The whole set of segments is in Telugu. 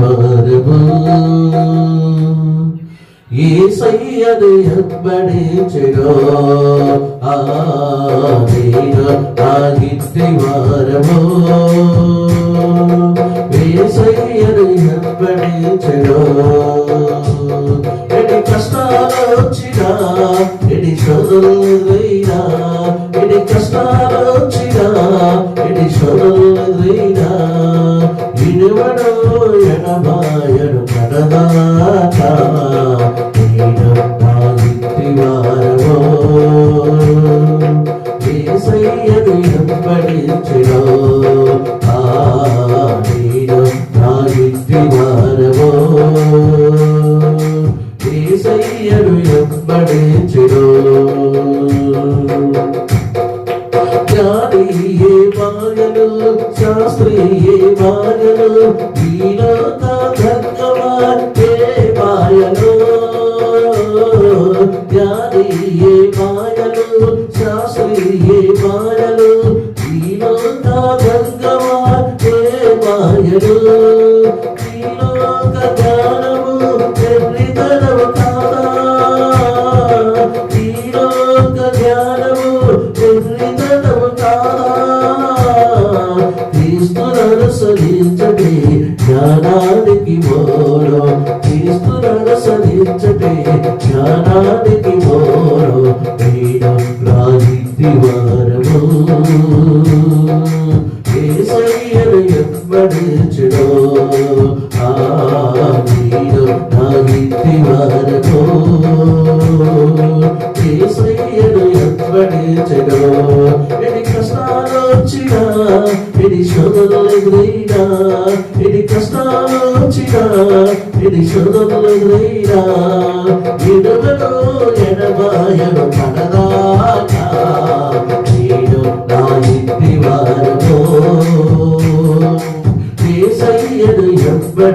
వారము ఏసయ్యను ఎబ్బడించెడో ఆ నేను ఆగిత్రి వారము. ఏసయ్యను ఎబ్బడించెడో ఎడి కష్టాలు వచ్చినా ఎడి శోధలు ఎడి కష్టాలు వచ్చినా ఎవ్వడించుడో ఆ నేను రాజిత్తి వారము ఏసయ్యను ఎవ్వడించుడో ఎడి కష్టాలు వచ్చినా ఎడి శోధనలు ఎదురైనా ఎడి కష్టాలు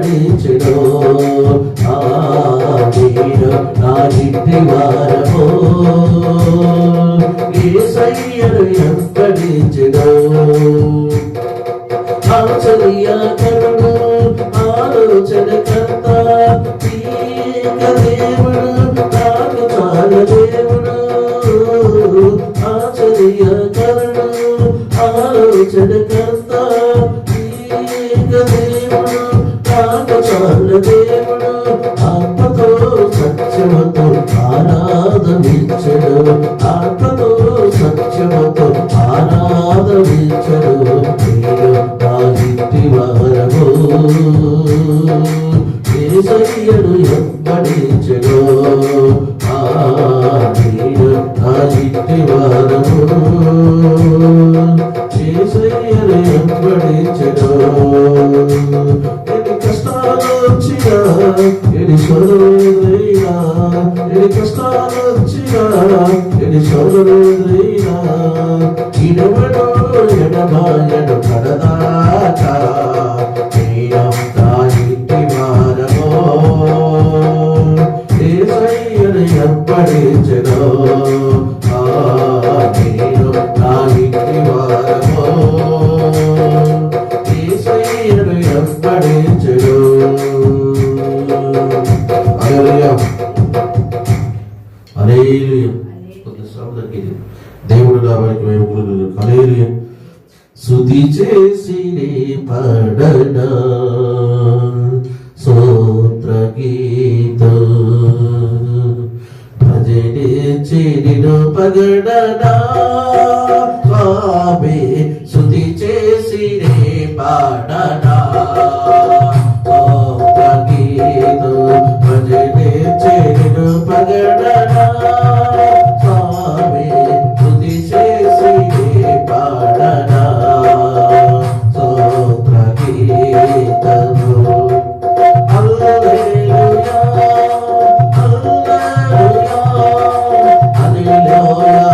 ఎవ్వడించుడో ఆ నేను నా ఇంటి ఏసయ్యను ఎప్పటించడు ఆ నేను ఎన్ని కష్టాలు వచ్చినా ఎన్ని శోధనలు ఎన్ని కష్టాలు వచ్చినా ఎన్ని మేము హల్లెలూయా శుద్ధి చేసి పడనా సూత్ర గీత భజనే చెడిను పగడనా స్వామి శుద్ధి చేసి పాడనా Lord.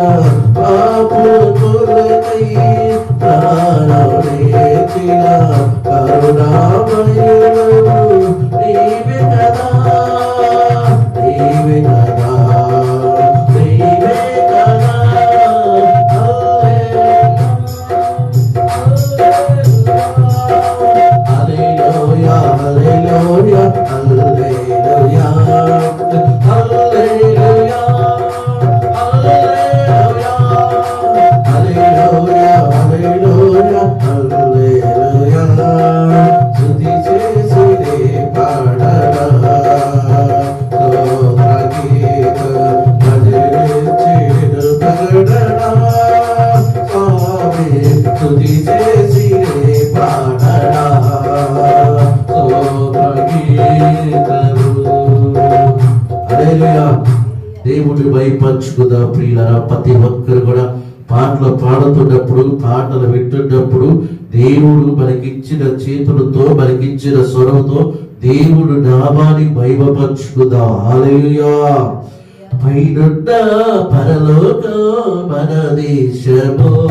lado. మీరుపై ప్రియులరా? ప్రతి ఒక్కరు కూడా పాటలు పాడుతున్నప్పుడు పాటలు వింటున్నప్పుడు దేవుడు మనకిచ్చిన చేతులతో మనకిచ్చిన స్వరంతో దేవుడు నామాని మహిమపరుచుకుందాం? హాలయ్యా పైనున్న పరలోక మన దేశమో.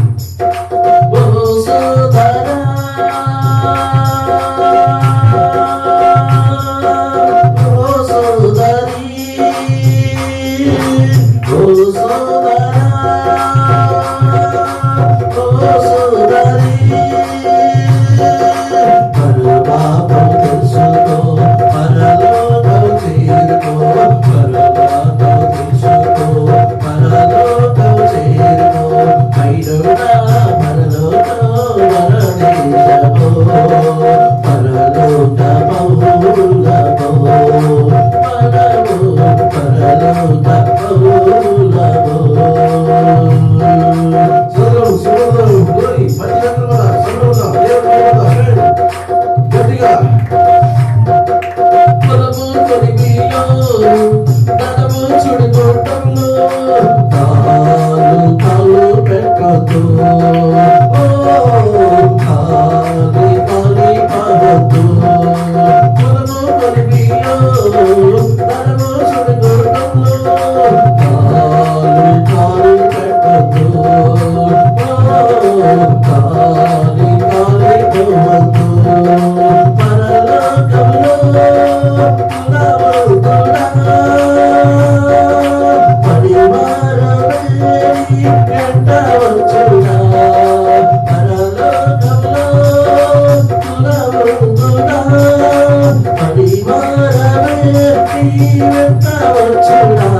I'm not sure.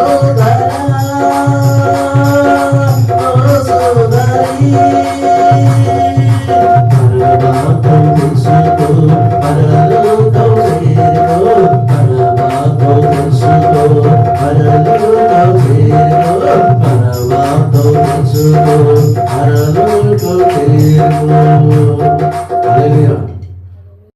so